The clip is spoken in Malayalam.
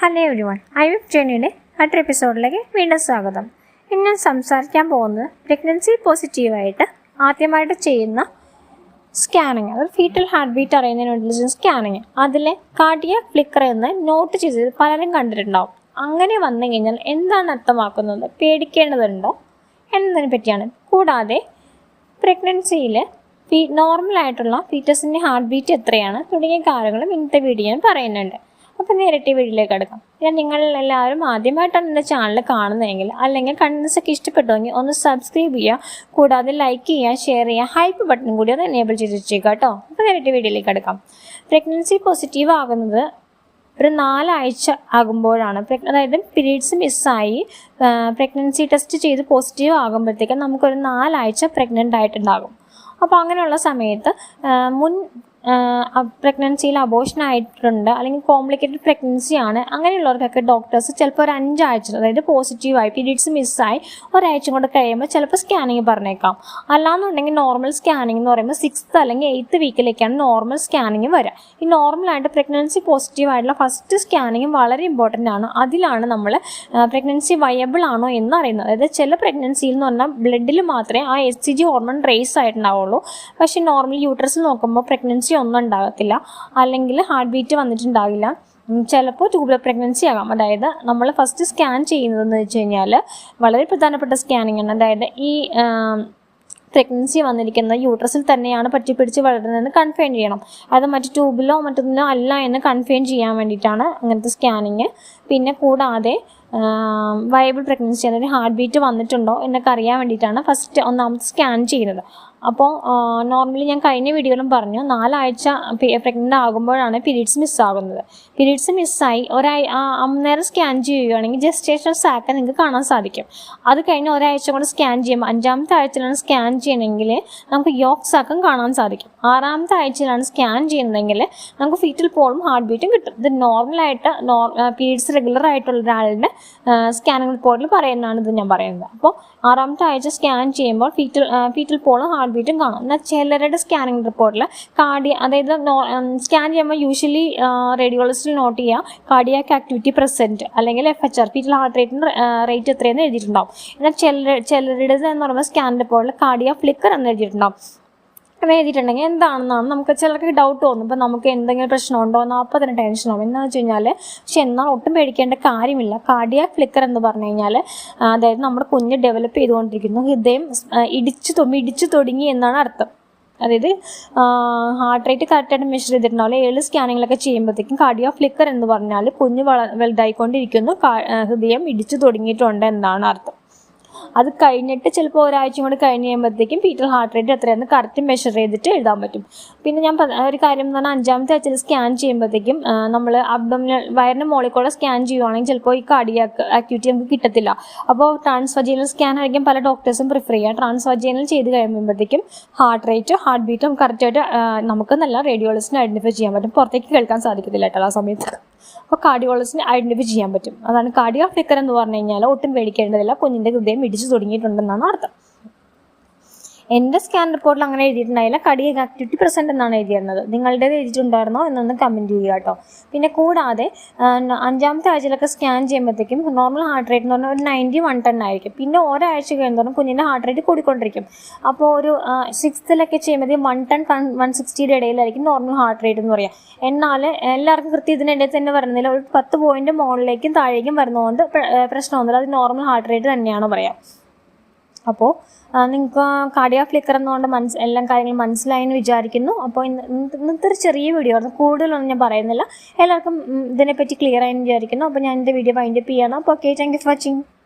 Hello every one I wif ജേണിയുടെ മറ്റൊരു എപ്പിസോഡിലേക്ക് വീണ്ടും സ്വാഗതം. ഇന്ന് ഞാൻ സംസാരിക്കാൻ പോകുന്നത് പ്രഗ്നൻസി പോസിറ്റീവായിട്ട് ആദ്യമായിട്ട് ചെയ്യുന്ന സ്കാനിങ് അതായത് ഫീറ്റൽ ഹാർട്ട് ബീറ്റ് അറിയുന്നതിന് വേണ്ടിയുള്ള സ്കാനിങ് അതിലെ കാർഡിയ ഫ്ലിക്കർ എന്ന് നോട്ട് ചെയ്തത് പലരും കണ്ടിട്ടുണ്ടാവും. അങ്ങനെ വന്നു കഴിഞ്ഞാൽ എന്താണ് അർത്ഥമാക്കുന്നത്? പേടിക്കേണ്ടതുണ്ടോ? എന്നതിനെ പറ്റിയാണ്. കൂടാതെ പ്രഗ്നൻസിയിൽ നോർമലായിട്ടുള്ള ഫീറ്റസിന്റെ ഹാർട്ട് ബീറ്റ് എത്രയാണ് തുടങ്ങിയ കാര്യങ്ങളും ഇന്നത്തെ വീഡിയോ ഞാൻ പറയുന്നുണ്ട്. അപ്പോൾ നേരിട്ട് ഈ വീഡിയോയിലേക്ക് കടക്കാം. ഞാൻ നിങ്ങൾ എല്ലാവരും ആദ്യമായിട്ടാണ് എന്റെ ചാനൽ കാണുന്നതെങ്കിൽ അല്ലെങ്കിൽ കണ്ടൻസൊക്കെ ഇഷ്ടപ്പെട്ടുവെങ്കിൽ ഒന്ന് സബ്സ്ക്രൈബ് ചെയ്യുക. കൂടാതെ ലൈക്ക് ചെയ്യുക ഷെയർ ചെയ്യുക ഹൈപ്പ് ബട്ടൺ കൂടി ഒന്ന് എനേബിൾ ചെയ്ത് വെച്ചേക്കുക കേട്ടോ. അപ്പോൾ നേരിട്ട് വീഡിയോയിലേക്ക് കടക്കാം. പ്രഗ്നൻസി പോസിറ്റീവ് ആകുന്നത് ഒരു നാലാഴ്ച ആകുമ്പോഴാണ്. അതായത് പീരീഡ്സ് മിസ്സായി പ്രഗ്നൻസി ടെസ്റ്റ് ചെയ്ത് പോസിറ്റീവ് ആകുമ്പോഴത്തേക്കും നമുക്കൊരു നാലാഴ്ച പ്രഗ്നന്റ് ആയിട്ടുണ്ടാകും. അപ്പോൾ അങ്ങനെയുള്ള സമയത്ത് മുൻ പ്രഗ്നൻസിയിൽ അബോഷൻ ആയിട്ടുണ്ട്. അല്ലെങ്കിൽ കോംപ്ലിക്കേറ്റഡ് പ്രഗ്നൻസി ആണ്. അങ്ങനെയുള്ളവർക്കൊക്കെ ഡോക്ടേഴ്സ് ചിലപ്പോൾ ഒരു അഞ്ചാഴ്ച അതായത് പോസിറ്റീവായി പീരീഡ്സ് മിസ്സായി ഒരാഴ്ച കൊണ്ട് കഴിയുമ്പോൾ ചിലപ്പോൾ സ്കാനിങ് പറഞ്ഞേക്കാം. അല്ലാന്നുണ്ടെങ്കിൽ നോർമൽ സ്കാനിങ് എന്ന് പറയുമ്പോൾ സിക്സ്ത് അല്ലെങ്കിൽ എയ്ത്ത് വീക്കിലേക്കാണ് നോർമൽ സ്കാനിങ് വരിക ഈ നോർമലായിട്ട് പ്രഗ്നൻസി പോസിറ്റീവ് ആയിട്ടുള്ള ഫസ്റ്റ് സ്കാനിങ് വളരെ ഇമ്പോർട്ടന്റ് ആണ്. അതിലാണ് നമ്മൾ പ്രഗ്നൻസി വയബിൾ ആണോ എന്ന് അറിയുന്നത്. അതായത് ചില പ്രഗ്നൻസിയിൽ എന്ന് പറഞ്ഞാൽ ബ്ലഡിൽ മാത്രമേ ആ S C G hormone raise ആയിട്ടുണ്ടാവുള്ളൂ. പക്ഷേ നോർമൽ യൂട്രസ് നോക്കുമ്പോൾ പ്രഗ്നൻസി ഒന്നും ഉണ്ടാകത്തില്ല. അല്ലെങ്കിൽ ഹാർട്ട് ബീറ്റ് വന്നിട്ടുണ്ടാകില്ല. ചിലപ്പോൾ ട്യൂബുലർ പ്രഗ്നൻസി ആകാം. അതായത് നമ്മൾ ഫസ്റ്റ് സ്കാൻ ചെയ്യുന്നതെന്ന് വെച്ച് കഴിഞ്ഞാൽ വളരെ പ്രധാനപ്പെട്ട സ്കാനിങ് ആണ്. അതായത് ഈ പ്രഗ്നൻസി വന്നിരിക്കുന്ന യൂട്രസിൽ തന്നെയാണ് പറ്റിപ്പിടിച്ച് വളരുന്നതെന്ന് കൺഫേം ചെയ്യണം. അത് മറ്റു ട്യൂബിലോ മറ്റൊന്നിലോ അല്ല എന്ന് കൺഫേം ചെയ്യാൻ വേണ്ടിയിട്ടാണ് അങ്ങനത്തെ സ്കാനിങ് പിന്നെ കൂടാതെ വയബിൾ പ്രഗ്നൻസി അതായത് ഹാർട്ട് ബീറ്റ് വന്നിട്ടുണ്ടോ എന്നൊക്കെ അറിയാൻ വേണ്ടിയിട്ടാണ് ഫസ്റ്റ് ഒന്നാമത് സ്കാൻ ചെയ്യുന്നത്. അപ്പോൾ നോർമലി ഞാൻ കഴിഞ്ഞ വീഡിയോയിലും പറഞ്ഞു നാലാഴ്ച പ്രഗ്നന്റ് ആകുമ്പോഴാണ് പീരീഡ്സ് മിസ്സാകുന്നത് പീരീഡ്സ് മിസ്സായി ഒരാ ആ അന്നേരം സ്കാൻ ചെയ്യുകയാണെങ്കിൽ ജസ്റ്റേഷൻ സാക്ക് നിങ്ങൾക്ക് കാണാൻ സാധിക്കും. അത് കഴിഞ്ഞ് ഒരാഴ്ച കൊണ്ട് സ്കാൻ ചെയ്യുമ്പോൾ അഞ്ചാമത്തെ ആഴ്ചയിലാണ് സ്കാൻ ചെയ്യണമെങ്കിൽ നമുക്ക് യോക്ക് സാക്കം കാണാൻ സാധിക്കും. ആറാമത്തെ ആഴ്ചയിലാണ് സ്കാൻ ചെയ്യുന്നതെങ്കിൽ നമുക്ക് ഫീറ്റിൽ പോളും ഹാർട്ട് ബീറ്റും കിട്ടും. ഇത് നോർമലായിട്ട് നോർ പീരീഡ്സ് റെഗുലർ ആയിട്ടുള്ള ഒരാളുടെ സ്കാനിങ് റിപ്പോർട്ടിൽ പറയുന്നതാണ് ഇത് ഞാൻ പറയുന്നത്. അപ്പോൾ ആറാമത്തെ ആഴ്ച സ്കാൻ ചെയ്യുമ്പോൾ ഫീറ്റൽ ഫീറ്റൽ പോളും ഹാർട്ട് ബീറ്റും കാണും. എന്നാൽ ചിലരുടെ സ്കാനിംഗ് റിപ്പോർട്ടിൽ കാർഡിയ അതായത് സ്കാൻ ചെയ്യുമ്പോൾ യൂഷ്വലി റേഡിയോളജിസ്റ്റിൽ നോട്ട് ചെയ്യുക കാർഡിയാക്ക് ആക്ടിവിറ്റി പ്രസന്റ് അല്ലെങ്കിൽ F H R fetal heart റേറ്റിന് റേറ്റ് എത്രയെന്ന് എഴുതിയിട്ടുണ്ടാവും. എന്നാൽ ചിലർ ചിലരുടേത് എന്ന് പറയുമ്പോൾ സ്കാൻ റിപ്പോർട്ടിൽ കാർഡിയ ഫ്ലിക്കർ എന്ന് എഴുതിയിട്ടുണ്ടാവും. അങ്ങനെ എഴുതിയിട്ടുണ്ടെങ്കിൽ എന്താണെന്നാണ് നമുക്ക് ചിലർക്ക് ഡൗട്ട് തോന്നും. ഇപ്പം നമുക്ക് എന്തെങ്കിലും പ്രശ്നമുണ്ടോ എന്ന് അപ്പോൾ തന്നെ ടെൻഷനാവും എന്താണെന്ന് വെച്ച് കഴിഞ്ഞാൽ പക്ഷെ എന്നാൽ ഒട്ടും പേടിക്കേണ്ട കാര്യമില്ല. കാർഡിയ ഫ്ലിക്കർ എന്ന് പറഞ്ഞു കഴിഞ്ഞാൽ അതായത് നമ്മുടെ കുഞ്ഞ് ഡെവലപ്പ് ചെയ്തുകൊണ്ടിരിക്കുന്നു. ഹൃദയം ഇടിച്ചു ഇടിച്ചു തുടങ്ങി എന്നാണ് അർത്ഥം. അതായത് ഹാർട്ട് റേറ്റ് കറക്റ്റായിട്ട് മെഷർ ചെയ്തിട്ടുണ്ടാവില്ല. ഏഴ് സ്കാനിങ്ങിലൊക്കെ ചെയ്യുമ്പോഴത്തേക്കും കാർഡിയോ ഫ്ലിക്കർ എന്ന് പറഞ്ഞാൽ കുഞ്ഞ് വള വലുതായിക്കൊണ്ടിരിക്കുന്നു. ഹൃദയം ഇടിച്ചു തുടങ്ങിയിട്ടുണ്ട് എന്നാണ് അർത്ഥം. അത് കഴിഞ്ഞിട്ട് ചിലപ്പോൾ ഒരാഴ്ച കൂടി കഴിഞ്ഞ് കഴിയുമ്പോഴത്തേക്കും പീറ്റർ ഹാർട്ട് റേറ്റ് എത്രയാണെന്ന് കറക്റ്റ് മെഷർ ചെയ്തിട്ട് എഴുതാൻ പറ്റും. പിന്നെ ഞാൻ ഒരു കാര്യം എന്ന് പറഞ്ഞാൽ അഞ്ചാമത്തെ ആഴ്ചയിൽ സ്കാൻ ചെയ്യുമ്പോഴത്തേക്കും നമ്മൾ അബ്ഡോമിനൽ വയറിന് മുകളിൽ കൂടെ സ്കാൻ ചെയ്യുവാണെങ്കിൽ ചിലപ്പോൾ ഈ കാർഡിയാക്ക് ആക്ടിവിറ്റി നമുക്ക് കിട്ടത്തില്ല. അപ്പോൾ ട്രാൻസ്വജീനൽ സ്കാൻ ആയിരിക്കും പല ഡോക്ടേഴ്സും പ്രിഫർ ചെയ്യുക. ട്രാൻസ്വജീനൽ ചെയ്ത് കഴിയുമ്പോഴത്തേക്കും ഹാർട്ട് റേറ്റ് ഹാർട്ട് ബീറ്റും കറക്റ്റായിട്ട് നമുക്ക് നല്ല റേഡിയോളജിസ്റ്റിനെ ഐഡന്റിഫൈ ചെയ്യാൻ പറ്റും. പുറത്തേക്ക് കേൾക്കാൻ സാധിക്കത്തില്ല കേട്ടോ ആ സമയത്ത്. അപ്പോൾ കാർഡിയോളജിസ്റ്റിനെ ഐഡന്റിഫൈ ചെയ്യാൻ പറ്റും. അതാണ് കാർഡിയോ ഫ്ലിക്കർ എന്ന് പറഞ്ഞു കഴിഞ്ഞാൽ ഒട്ടും പേടിക്കേണ്ടതില്ല. കുഞ്ഞിന്റെ ഹൃദയം ഇടിച്ചു തുടങ്ങിയിട്ടുണ്ടെന്നാണ് അർത്ഥം. എന്റെ സ്കാൻ റിപ്പോർട്ടിൽ അങ്ങനെ എഴുതിയിട്ടുണ്ടായില്ല. കടിയെ ആക്ടിവിറ്റി പ്രസന്റ് എന്നാണ് എഴുതിയിരുന്നത്. നിങ്ങളുടേത് എഴുതിയിട്ടുണ്ടായിരുന്നോ എന്നൊന്ന് കമന്റ് ചെയ്യുക കേട്ടോ. പിന്നെ കൂടാതെ അഞ്ചാമത്തെ ആഴ്ചയിലൊക്കെ സ്കാൻ ചെയ്യുമ്പോഴത്തേക്കും നോർമൽ ഹാർട്ട് റേറ്റ് എന്ന് പറഞ്ഞാൽ ഒരു നയന്റി വൺ ടെൻ ആയിരിക്കും. പിന്നെ ഒരാഴ്ച കഴിയുമ്പോൾ കുഞ്ഞിന്റെ ഹാർട്ട് റേറ്റ് കൂടിക്കൊണ്ടിരിക്കും. അപ്പോൾ ഒരു സിക്സ്ത്തിലൊക്കെ ചെയ്യുമ്പോഴത്തേക്കും വൺ ടെൻ വൺ സിക്സ്റ്റിയുടെ ഇടയിലായിരിക്കും നോർമൽ ഹാർട്ട് റേറ്റ് എന്ന് പറയുക എന്നാൽ എല്ലാവർക്കും കൃത്യം ഇതിനിടയിൽ തന്നെ വരുന്നില്ല ഒരു പത്ത് പോയിന്റ് മുകളിലേക്കും താഴേക്കും വരുന്നതുകൊണ്ട് പ്ര- പ്രശ്നമൊന്നുമില്ല. അത് നോർമൽ ഹാർട്ട് റേറ്റ് തന്നെയാണ് പറയാം. അപ്പോൾ നിങ്ങൾക്ക് കാർഡിയോ ഫ്ലിക്കർ എന്നുകൊണ്ട് മനസ് എല്ലാം കാര്യങ്ങളും മനസ്സിലായെന്ന് വിചാരിക്കുന്നു. അപ്പോൾ ഇന്ന് ഇന്നത്തെ ഇന്നത്തെ ഒരു ചെറിയ വീഡിയോ ആയിരുന്നു. കൂടുതലൊന്നും ഞാൻ പറയുന്നില്ല. എല്ലാവർക്കും ഇതിനെപ്പറ്റി ക്ലിയർ ആയെന്ന് വിചാരിക്കുന്നു. അപ്പോൾ ഞാൻ എന്റെ വീഡിയോ വൈൻഡപ്പ് ചെയ്യണം. അപ്പോൾ okay thank you for watching